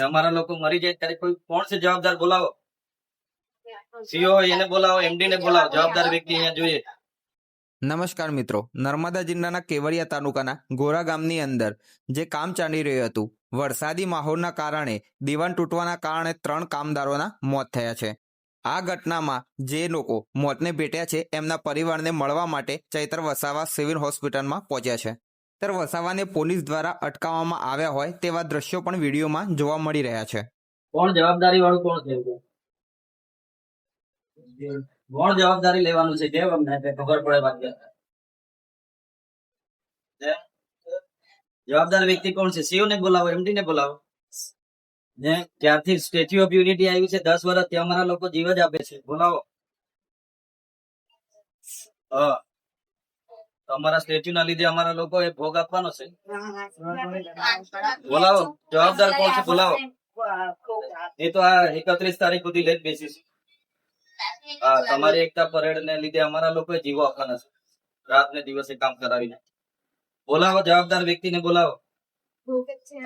અમારા લોકો મરી જાય ત્યારે કોઈ કોણ છે જવાબદાર બોલાવો? સીઓ એને બોલાવો એમડી ને બોલાવો. જવાબદાર વ્યક્તિ અહીંયા જોઈએ. નમસ્કાર મિત્રો નર્મદા જિલ્લાના કેવડિયા તાલુકાના ગોરા ગામની અંદર જે કામ ચાલી રહ્યું હતું વરસાદી માહોલના કારણે દીવાન તૂટવાના કારણે ત્રણ કામદારોના મોત થયા છે. આ ઘટનામાં જે લોકો મોતને ભેટ્યા છે એમના પરિવારને મળવા માટે ચૈત્ર વસાવા સિવિલ હોસ્પિટલમાં પહોંચ્યા છે. ત્યારે વસાવાને પોલીસ દ્વારા અટકાવવામાં આવ્યા હોય તેવા દ્રશ્યો પણ વિડીયોમાં જોવા મળી રહ્યા છે. કોણ જવાબદારી વાળું કોણ થયું કોણ જવાબદારી લેવાનું છે કેમ અમને? ખબર પડે બાકી જવાબદાર વ્યક્તિ કોણ છે? સીઓ ને બોલાવો એમડી ને બોલાવો. ને ત્યારથી સ્ટેચ્યુ ઓફ યુનિટી આવ્યું છે. દસ વર્ષ ત્યાં અમારા લોકો જીવ જ આપે છે. બોલાવો. હા. તમારા સ્ટેચ્યુ ના લીધે અમારા લોકો એ ભોગ આપવાનો છે. બોલાવો જવાબદાર કોણ છે? બોલાવો. એ તો આ એકત્રીસ તારીખ સુધી લઈ બેસીશું. હા તમારી એકતા પરેડ ને લીધે અમારા લોકો જીવો આપવાના છે. રાત ને દિવસે કામ કરાવીને. બોલાવો જવાબદાર વ્યક્તિને બોલાવો.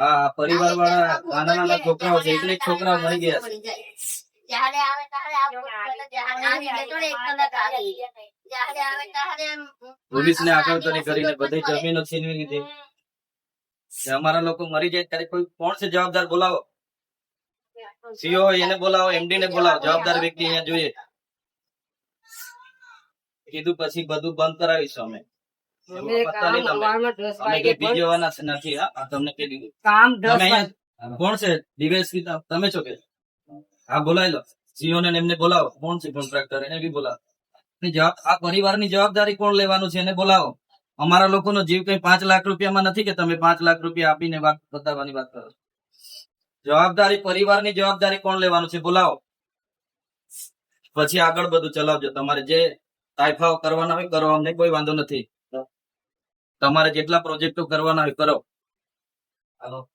હા પરિવાર વાળા નાના નાના છોકરાઓ છે એટલે છોકરાઓ મરી ગયા છે. જ્યારે આવે ત્યારે આ જ્યારે આવી જતો ને એક કલાક આવી જ્યારે આવે ત્યારે પોલીસ ને આગળ કરી કરીને બધી જમીનો છીનવી લીધી ને અમારા લોકો મરી જાય ત્યારે કોઈ કોણ છે જવાબદાર બોલાવો સીઓ હોય એને બોલાવો એમડી ને બોલાવો જવાબદાર વ્યક્તિ અહીંયા જોઈએ કીધું પછી બધું બંધ કરાવીશું અમે એમાં પત્તા નહીં તમે. અમે કઈ ભી જવાના છે નથી હા આ તમને કહી દીધું કામ તમે દસ અહીંયા કોણ છે ડીવાયએસપી તમે છો કે હા બોલાવી લો સીઓ ને એમને બોલાવો. કોણ છે કોન્ટ્રાક્ટર એને બી બોલાવો. જવાબ, આ પરિવારની જવાબદારી કોણ લેવાનું છે એને બોલાવો. અમારા લોકોનો જીવ કઈ પાંચ લાખ રૂપિયામાં નથી કે તમે પાંચ લાખ રૂપિયા આપીને વાત બતાવવાની વાત કરો જવાબદારી, પરિવારની જવાબદારી કોણ લેવાનું છે? બોલાવો. પછી આગળ બધું ચલાવજો. તમારે જે તાઇફાઓ કરવાના હોય કરો. અમને કોઈ વાંધો નથી. તમારે જેટલા પ્રોજેક્ટો કરવાના હોય કરો.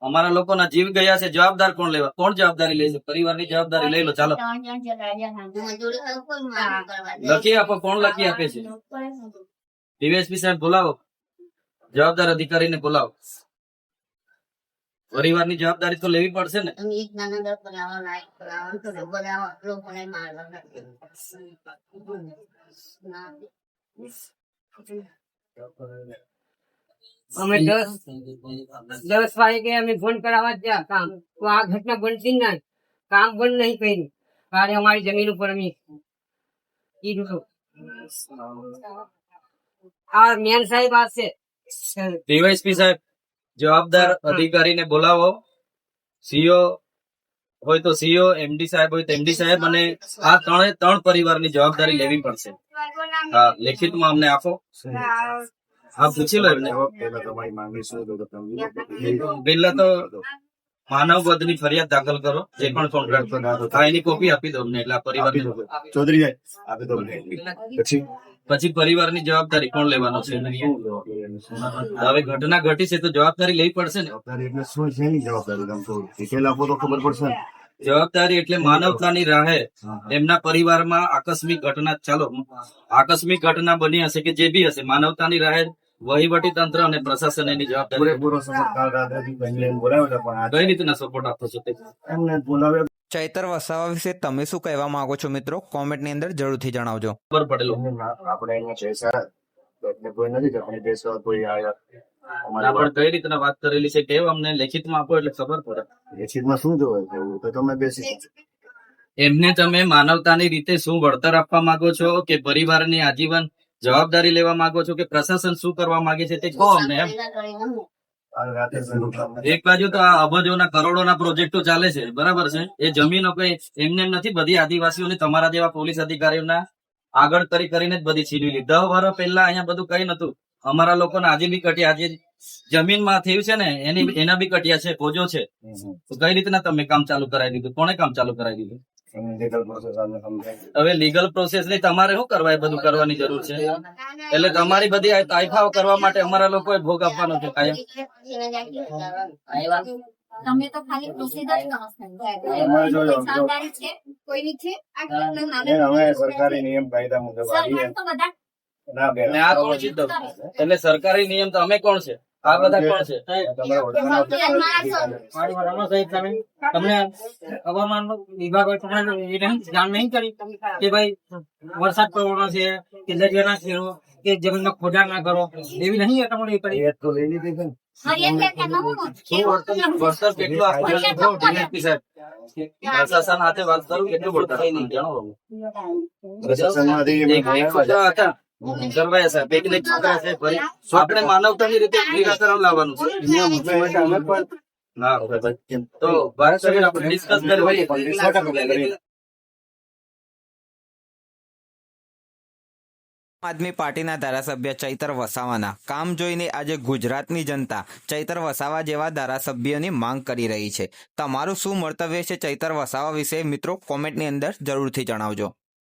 અમારા લોકોના જીવ ગયા છે, જવાબદાર કોણ લેવા? કોણ જવાબદારી લે છે? પરિવારની જવાબદારી લઈ લો, ચાલો. લખી આપો, કોણ લખી આપે છે? ડીવીએસપી સાહેબ, બોલાવો. જવાબદાર અધિકારીને બોલાવો. પરિવારની જવાબદારી તો લેવી પડશે ને? મારવા અમે દસ દસ વાગે અમે બંધ કરાવવા ગયા કામ. તો આ ઘટના બનતી ના કામ બંધ નહીં કર્યું. કારણ અમારી જમીન ઉપર અમે કીધું. આ મેન સાહેબ આ છે. ડીવાયસપી સાહેબ જવાબદાર અધિકારીને બોલાવો. સીઓ હોય તો સીઓ એમડી સાહેબ હોય તો એમડી સાહેબ અને આ ત્રણે ત્રણ પરિવારની જવાબદારી લેવી પડશે. હા લેખિતમાં અમને આપો. હા પૂછી લો પેલા તો માનવ વધની ફરિયાદ દાખલ કરો જે પણ કોન્ટ્રાક્ટ હા એની કોપી આપી દો એટલે પરિવાર ચૌધરી આપી દો પછી? પછી પરિવારની જવાબદારી કોણ લેવાનો છે? હવે ઘટના ઘટી છે તો જવાબદારી લેવી પડશે ને. જવાબદારી એટલે શું છે એની જવાબદારી તમે આપો તો ખબર પડશે જવાબદારી એટલે માનવતાની રાહે. એમના પરિવારમાં આકસ્મિક ઘટના ચાલો આકસ્મિક ઘટના બની હશે કે જે બી હશે માનવતાની રાહે વહીવટી તંત્ર અને પ્રશાસન એની જવાબદારી પૂરેપૂરો સપોર્ટ કાલ રાત્રેથી બોલાવ્યો હતો પણ કઈ રીતના સપોર્ટ આપો છો તે. એમને બોલાવ્યો. ચૈતર વસાવા વિશે તમે શું કહેવા માંગો છો મિત્રો? કોમેન્ટની અંદર જરૂરથી જણાવજો. ખબર પડેલો. આપણે અહીંયા છે સર એટલે કોઈ નથી આપણે દેશ કોઈ આવ્યા આપણે કઈ રીતના વાત કરેલી છે કે અમને લેખિતમાં આપો એટલે ખબર પડે. લેખિતમાં શું જોવે તો તમે બેસી એમને તમે માનવતાની રીતે શું વળતર આપવા માંગો છો કે પરિવારની આજીવન જવાબદારી લેવા માંગો છો કે પ્રશાસન શું કરવા માંગે છે તે કહો અમને એમ? એક બાજુ તો આ અબજોના કરોડોના પ્રોજેક્ટો ચાલે છે બરાબર છે? એ જમીનો કઈ એમને નથી બધી આદિવાસીઓની તમારા જેવા પોલીસ અધિકારીઓના આગળ કરી કરીને જ બધી છીનવી લીધી. દસ વર્ષ પહેલા અહીંયા બધું કઈ નતું અમારા લોકોને આજે બી કટ્યા આજે જમીનમાં થયું છે ને એની એના બી કટિયા છે ફોજો છે. તો કઈ રીતના તમે કામ ચાલુ કરાવી દીધું? કોણે કામ ચાલુ કરાવી દીધું? હવે લીગલ પ્રોસેસની તમારે શું કરવા એ બધું કરવાની જરૂર છે? એટલે તમારી બધી તાઇફાઓ કરવા માટે અમારા લોકોએ ભોગ આપવાનો છે કાયમ. તમે તો ખાલી પ્રોસીજર જ કરો અમારે જો- જો- સરકારી છે? કોઈની છે? આ કેટલા બેન, અમે સરકારી નિયમ કાયદા મુજબ સરકાર તો બધા ના બેન. આ કોણ છે એટલે સરકારી નિયમ તો અમે કોણ છે? આ બધા કોણ છે? મારી વરાનો સાહેબ તમે. તમને હવામાન વિભાગ હોય તમને જાણ નહીં કરી કે ભાઈ વરસાદ પડવાનો છે કે દરિયા ના ખેડો કે જમીનમાં ખોદાણ ના કરો એવી નહીં તમારે કરી. એ તો લઈ લીધી છે? કેટલું. પ્રશાસન હાથે વાત કરું કેટલું વળતર નહીં. સરવાયા સાહેબ એક છોકરા છે ફરી આપણે માનવતાની રીતે નિરાકરણ લાવવાનું છે. છે. મુખ્યમંત્રી અમે પણ. ના. તો વાત કરીને આપણે ડિસ્કસ કરી સો ટકા કરીએ. આમ આદમી પાર્ટીના ધારાસભ્ય ચૈતર વસાવાના કામ જોઈને આજે ગુજરાતની જનતા ચૈતર વસાવા જેવા ધારાસભ્યની માંગ કરી રહી છે. તમારું શું મંતવ્ય છે ચૈતર વસાવા વિશે? મિત્રો કોમેન્ટની અંદર જરૂરથી જણાવજો.